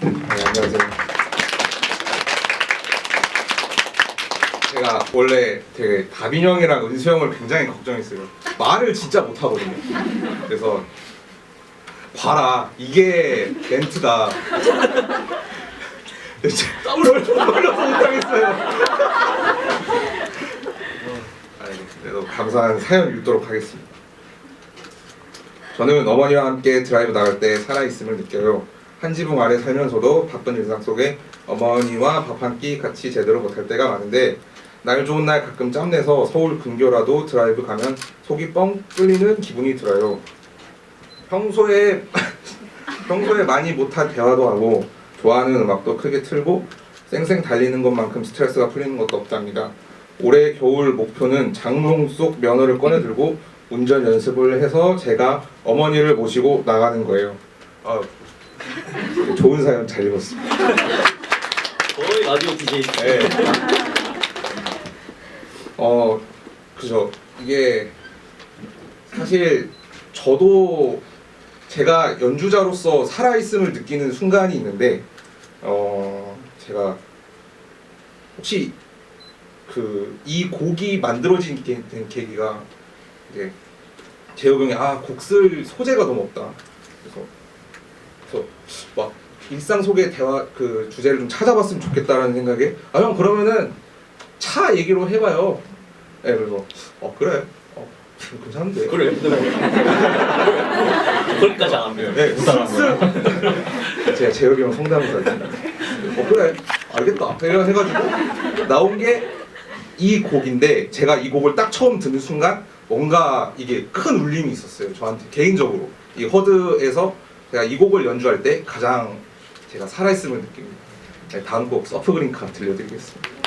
네, 안녕하세요. 제가 원래 되게 다빈 형이랑 은수 형을 굉장히 걱정했어요. 말을 진짜 못하거든요. 그래서 봐라 이게 멘트다. 떨려 떨려서 못하겠어요. 그래도 감사한 사연 읽도록 하겠습니다. 저는 어머니와 함께 드라이브 나갈 때 살아있음을 느껴요. 한 지붕 아래 살면서도 바쁜 일상 속에 어머니와 밥 한 끼 같이 제대로 못할 때가 많은데 날 좋은 날 가끔 짬내서 서울 근교라도 드라이브 가면 속이 뻥 뚫리는 기분이 들어요. 평소에 평소에 많이 못한 대화도 하고 좋아하는 음악도 크게 틀고 쌩쌩 달리는 것만큼 스트레스가 풀리는 것도 없답니다. 올해 겨울 목표는 장롱 속 면허를 꺼내 들고 운전 연습을 해서 제가 어머니를 모시고 나가는 거예요. 아, 좋은 사연 잘 읽었습니다. 거의 라디오 DJ. 네. 어, 그죠. 이게 사실 저도 제가 연주자로서 살아있음을 느끼는 순간이 있는데, 어, 제가 혹시 그 이 곡이 만들어진 게- 된 계기가 이제 재혁 형이 아 곡 쓸 소재가 너무 없다. 그래서 막 일상 속의 대화 그 주제를 좀 찾아봤으면 좋겠다라는 생각에 아 형 그러면은 차 얘기로 해봐요. 예 그래서 어 그래 어 괜찮은데. 그래. 근데 뭐. 거기까지 안 합니다. 네, 제가 재혁이 형 성대모사였잖아요. 어 그래 알겠다. 이런 해가지고 나온 게 이 곡인데 제가 이 곡을 딱 처음 듣는 순간 뭔가 이게 큰 울림이 있었어요. 저한테 개인적으로 이 허드에서 제가 이 곡을 연주할 때 가장 제가 살아있음을 느낍니다. 네, 다음 곡 서프 그린카 들려드리겠습니다.